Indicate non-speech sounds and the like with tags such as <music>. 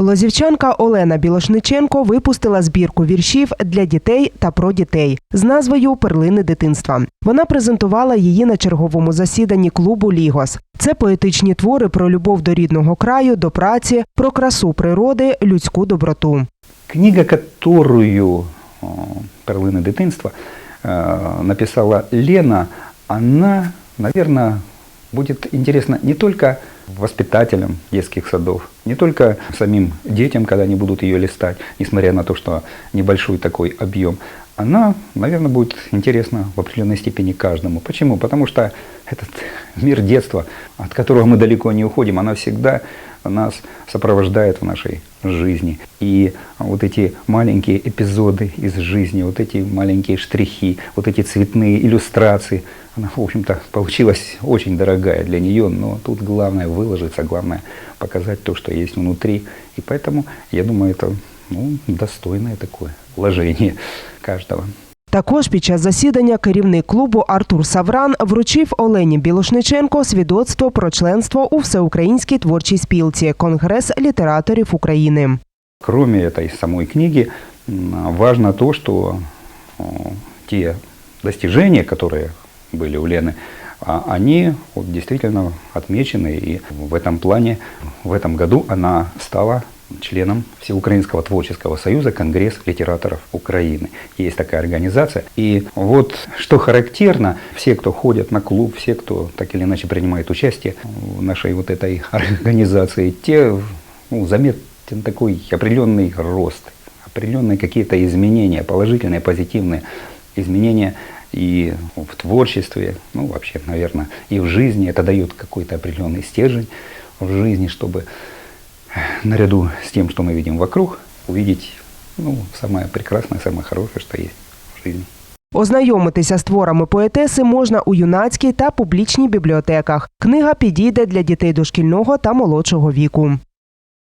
Лозівчанка Олена Білошниченко випустила збірку віршів для дітей та про дітей з назвою Перлини дитинства. Вона презентувала її на черговому засіданні клубу Лігос. Це поетичні твори про любов до рідного краю, до праці, про красу природи, людську доброту. Книга, которую э, «Перлины дитинства» э, написала Лена, она, наверное, будет интересно не только воспитателям детских садов, не только самим детям, когда они будут ее листать, несмотря на то, что небольшой такой объем. Она, наверное, будет интересна в определенной степени каждому. Почему? Потому что этот мир детства, от которого мы далеко не уходим, она всегда нас сопровождает в нашей жизни. И вот эти маленькие эпизоды из жизни, вот эти маленькие штрихи, вот эти цветные иллюстрации, она, в общем-то, получилась очень дорогая для нее, но тут главное выложиться, главное показать то, что есть внутри. И поэтому, я думаю, это ну, достойное такое вложение каждого. Також під час засідання керівник клубу Артур Савран вручив Олені Білошниченко свідоцтво про членство у всеукраїнській творчій спілці Конгрес літераторів України. Кроме этой самой книги, м, важно то, что э, те достижения, которые были у Лены, а, они вот действительно отмечены. И в этом плане, в этом году она стала членом Всеукраинского творческого союза Конгресс литераторов Украины. Есть такая организация. И вот что характерно, все, кто ходят на клуб, все, кто так или иначе принимает участие в нашей вот этой <laughs> организации, те ну, заметен такой определенный рост, определенные какие-то изменения, положительные, позитивные изменения и в творчестве, ну вообще, наверное, и в жизни. Это дает какой-то определенный стержень в жизни, чтобы наряду с тем, что мы видим вокруг, увидеть ну, самое прекрасное, самое хорошее, что есть в жизни. Ознайомитися з творами поетеси можна у юнацькій та публічній бібліотеках. Книга підійде для дітей дошкільного та молодшого віку.